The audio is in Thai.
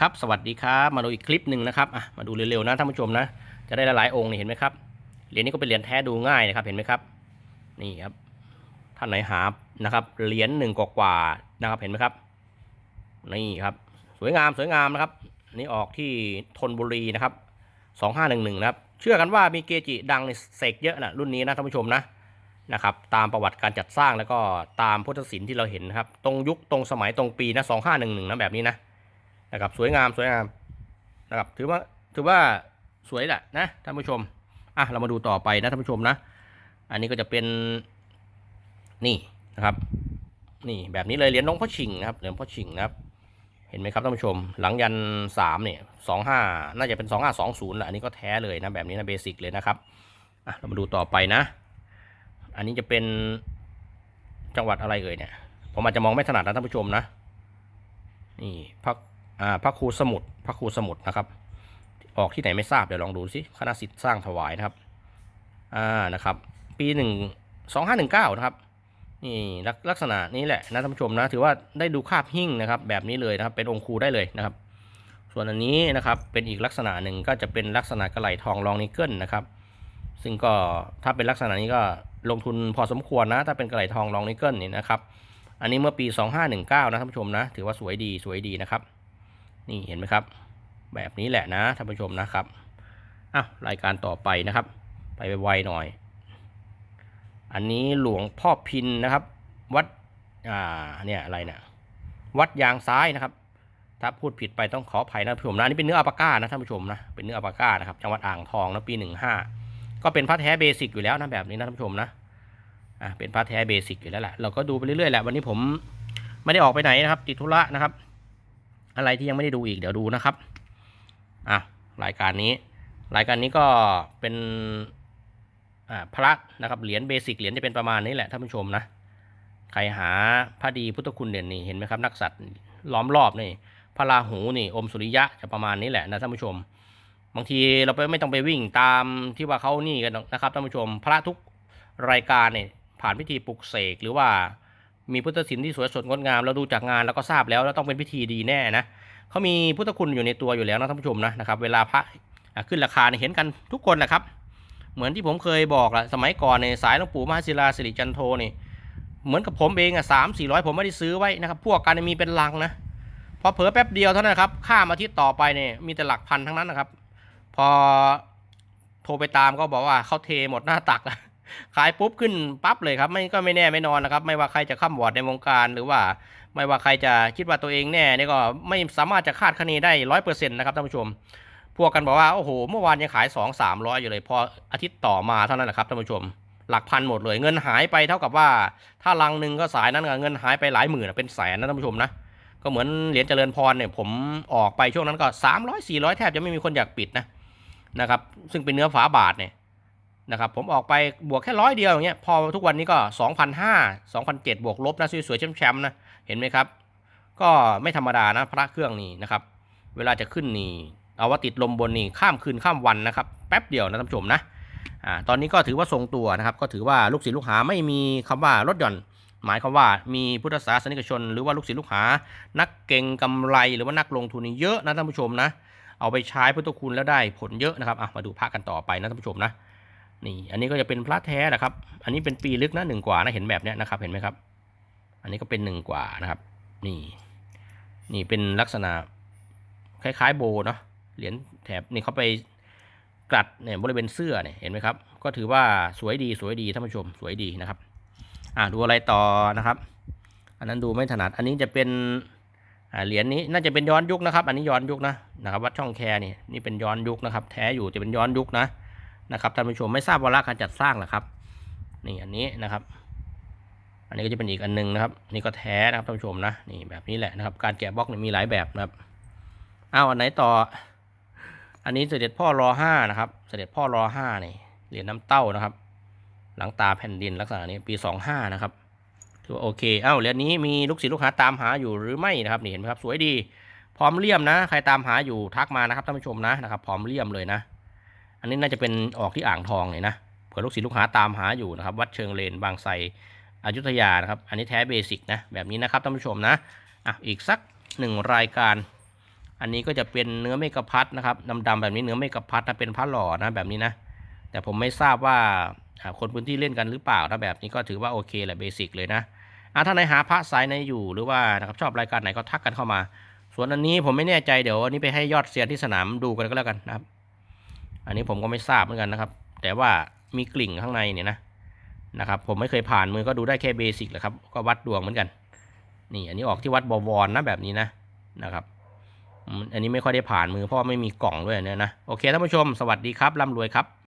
ครับสวัสดีครับมาดูอีกคลิปหนึ่งนะครับอะมาดูเร็วๆนะท่านผู้ชมนะจะได้หลายๆองค์นี่เห็นไหมครับเหรียญนี้ก็เป็นเหรียญแท้ดูง่ายนะครับเห็นไหมครับนี่ครับท่านไหนหานะครับเหรียญหนึ่งกว่าๆนะครับเห็นไหมครับนี่ครับสวยงามสวยงามนะครับนนี้ออกที่ธนบุรีนะครับ2511นะครับเชื่อกันว่ามีเกจิดังในเสกเยอะนะรุ่นนี้นะท่านผู้ชมนะนะครับตามประวัติการจัดสร้างแล้วก็ตามพุทธศิลป์ที่เราเห็นนะครับตรงยุคตรงสมัยตรงปีนะ2511นะแบบนี้นะ นะครับสวยงามสวยงามนะครับถือว่าถือว่าสวยแหละนะท่านผู้ชมอะเรามาดูต่อไปนะท่านผู้ชมนะ อันนี้ก็จะเป็นนี่นะครับนี่แบบนี้เลยเหรียญหลวงพ่อชิงนะครับเหรียญพ่อชิงนะครับ เห็นไหมครับท่านผู้ชม หลังยันสามเนี่ยสองห้าน่าจะเป็นสองห้าสองศูนย์แหละอันนี้ก็แท้เลยนะแบบนี้นะเบสิกเลยนะครับอะเรามาดูต่อไปนะ อันนี้จะเป็นจังหวัดอะไรเอ่ยเนี่ยผมอาจจะมองไม่ถนัดนะท่านผู้ชมนะนี่พระ อ่าพระครูสมุทรพระครูสมุทรนะครับ ออกที่ไหนไม่ทราบเดี๋ยวลองดูสิคณะสิทธิ์สร้างถวายนะครับอ่านะครับปีหนึ่งสองห้าหนึ่งเก้านะครับนี่ลักลักษณะนี้แหละนะท่านผู้ชมนะถือว่าได้ดูคาบหิ้งนะครับ แบบนี้เลยนะครับ เป็นองค์ครูได้เลยนะครับ ส่วนอันนี้นะครับเป็นอีกลักษณะหนึ่งก็จะเป็นลักษณะกระไหลทองรองนิกเกิลนะครับ ซึ่งก็ถ้าเป็นลักษณะนี้ก็ลงทุนพอสมควรนะ ถ้าเป็นกระไหลทองรองนิกเกิลนี่นะครับ อันนี้เมื่อปี 2519 นะท่านผู้ชมนะ ถือว่าสวยดีสวยดีนะครับ นี่เห็นไหมครับ แบบนี้แหละนะท่านผู้ชมนะครับอ้าวรายการต่อไปนะครับ ไปไวๆหน่อย อันนี้หลวงพ่อพินนะครับ วัดอ่าเนี่ยอะไรเนี่ยวัดยางซ้ายนะครับ ถ้าพูดผิดไปต้องขออภัยนะท่านผู้ชมนะอันนี้เป็นเนื้ออัปาก้านะท่านผู้ชมนะเป็นเนื้ออัปาก้านะครับจังหวัดอ่างทองนะปี15ก็เป็นพระแท้เบสิกอยู่แล้วนะแบบนี้นะท่านผู้ชมนะอ่าเป็นพระแท้เบสิกอยู่แล้วแหละเราก็ดูไปเรื่อยๆแหละวันนี้ผมไม่ได้ออกไปไหนนะครับ ติดธุระนะครับ อะไรที่ยังไม่ได้ดูอีกเดี๋ยวดูนะครับอะรายการนี้ รายการนี้ก็เป็นอ่าพระนะครับเหรียญเบสิกเหรียญจะเป็นประมาณนี้แหละท่านผู้ชมนะใครหาพระดีพุทธคุณเด่นนี่เห็นไหมครับ นักสัตว์ล้อมรอบนี่พระราหูนี่อมสุริยะจะประมาณนี้แหละนะท่านผู้ชม บางทีเราไปไม่ต้องไปวิ่งตามที่ว่าเขานี่กันนะครับท่านผู้ชม พระทุกรายการเนี่ยผ่านพิธีปลุกเสกหรือว่า มีพุทธศิลป์ที่สวยสดงดงามเราดูจากงานแล้วก็ทราบแล้วแล้วต้องเป็นพิธีดีแน่นะเขามีพุทธคุณอยู่ในตัวอยู่แล้วนะท่านผู้ชมนะนะครับ เวลาพระขึ้นราคาเนี่ยเห็นกันทุกคนแหละครับ เหมือนที่ผมเคยบอกละสมัยก่อนในสายหลวงปู่มหาศิลาสิริจันโทนี่เหมือนกับผมเองอะสามสี่ร้อยผมไม่ได้ซื้อไว้นะครับ พวกกันมีเป็นลังนะพอเผลอแป๊บเดียวเท่านั้นครับข้ามอาทิตย์ต่อไปเนี่ยมีแต่หลักพันทั้งนั้นนะครับ พอโทรไปตามก็บอกว่าเขาเทหมดหน้าตักแล้ว ขายปุ๊บขึ้นปั๊บเลยครับไม่ก็ไม่แน่ไม่นอนนะครับ ไม่ว่าใครจะข้ามวอร์ดในวงการหรือว่า ไม่ว่าใครจะคิดว่าตัวเองแน่นี่ก็ไม่สามารถจะคาดคะเนได้ร้อยเปอร์เซ็นต์นะครับท่านผู้ชม พวกกันบอกว่าโอ้โหเมื่อวานยังขายสองสามร้อยอยู่เลยพออาทิตย์ต่อมาเท่านั้นแหละครับท่านผู้ชมหลักพันหมดเลยเงินหายไปเท่ากับว่า ถ้าลังหนึ่งก็สายนั้นเงินหายไปหลายหมื่นเป็นแสนนะท่านผู้ชมนะก็เหมือนเหรียญเจริญพรเนี่ยผมออกไปช่วงนั้นก็สามร้อยสี่ร้อยแทบจะไม่มีคนอยากปิดนะนะครับซึ่งเป็นเนื้อฝาบาทเนี่ย นะครับผมออกไปบวกแค่ร้อยเดียวอย่างเงี้ยพอทุกวันนี้ก็สองพันห้าสองพันเจ็ดบวกลบนะสวยๆแชมป์ๆนะเห็นไหมครับ ก็ไม่ธรรมดานะพระเครื่องนี่นะครับ เวลาจะขึ้นนี่เอาว่าติดลมบนนี่ข้ามคืนข้ามวันนะครับ แป๊บเดียวนะท่านผู้ชมนะอ่าตอนนี้ก็ถือว่าทรงตัวนะครับ ก็ถือว่าลูกศิษย์ลูกหาไม่มีคำว่าลดหย่อน หมายความว่ามีพุทธศาสนิกชน หรือว่าลูกศิษย์ลูกหา นักเก่งกำไรหรือว่านักลงทุนนี่เยอะนะท่านผู้ชมนะเอาไปใช้พุทธคุณแล้วได้ผลเยอะนะครับอะมาดูพระกันต่อไปนะท่านผู้ชมนะ นี่อันนี้ก็จะเป็นพระแท้นะครับ อันนี้เป็นปีลึกนะหนึ่งกว่านะเห็นแบบเนี้ยนะครับ เห็นไหมครับ อันนี้ก็เป็นหนึ่งกว่านะครับ นี่ นี่เป็นลักษณะคล้ายๆโบเนาะเหรียญแถบนี่เขาไปกลัดเนี่ยบริเวณเสื้อเนี่ยเห็นไหมครับ ก็ถือว่าสวยดีสวยดีท่านผู้ชมสวยดีนะครับ อ่าดูอะไรต่อนะครับ อันนั้นดูไม่ถนัด อันนี้จะเป็นเหรียญนี้น่าจะเป็นย้อนยุคนะครับ อันนี้ย้อนยุคนะนะครับ วัดช่องแคนี่นี่เป็นย้อนยุคนะครับ แท้อยู่จะเป็นย้อนยุคนะ นะครับท่านผู้ชมไม่ทราบวาระการจัดสร้างหรอครับนี่อันนี้นะครับ อันนี้ก็จะเป็นอีกอันหนึงนะครับนี่ก็แท้นะครับท่านผู้ชมนะนี่แบบนี้แหละนะครับ การแกะบล็อกเนี่ยมีหลายแบบนะครับอ้าวอันไหนต่อ อันนี้เสด็จพ่อรอห้านะครับ เสด็จพ่อรอห้านี่เหรียญน้ำเต้านะครับ หลังตาแผ่นดินลักษณะนี้ปีสองห้านะครับถือว่าโอเคเอ้าเหรียญนี้มีลูกศิษย์ลูกหาตามหาอยู่หรือไม่นะครับนี่เห็นไหมครับ สวยดีพร้อมเลี่ยมนะ ใครตามหาอยู่ทักมานะครับท่านผู้ชมนะนะครับ พร้อมเลี่ยมเลยนะ อันนี้น่าจะเป็นออกที่อ่างทองเลยนะเผื่อลูกศิษย์ลูกหาตามหาอยู่นะครับวัดเชิงเลนบางไทรอยุธยานะครับ อันนี้แท้เบสิกนะแบบนี้นะครับท่านผู้ชมนะอะอีกสักหนึ่งรายการ อันนี้ก็จะเป็นเนื้อเมกะพัดนะครับดำๆแบบนี้เนื้อเมกะพัดนะเป็นพระหล่อนะแบบนี้นะ แต่ผมไม่ทราบว่าคนพื้นที่เล่นกันหรือเปล่าถ้าแบบนี้ก็ถือว่าโอเคแหละเบสิกเลยนะอะถ้าไหนหาพระสายในอยู่หรือว่านะครับชอบรายการไหนก็ทักกันเข้ามา ส่วนอันนี้ผมไม่แน่ใจเดี๋ยวอันนี้ไปให้ยอดเซียนที่สนามดูกันก็แล้วกันนะครับ อันนี้ผมก็ไม่ทราบเหมือนกันนะครับ แต่ว่ามีกลิ่งข้างในเนี่ยนะนะครับ ผมไม่เคยผ่านมือก็ดูได้แค่เบสิกแหละครับ ก็วัดดวงเหมือนกัน นี่อันนี้ออกที่วัดบวรนะแบบนี้นะนะครับอันนี้ไม่ค่อยได้ผ่านมือเพราะว่าไม่มีกล่องด้วยเนี่ยนะ โอเคท่านผู้ชม สวัสดีครับร่ำรวยครับ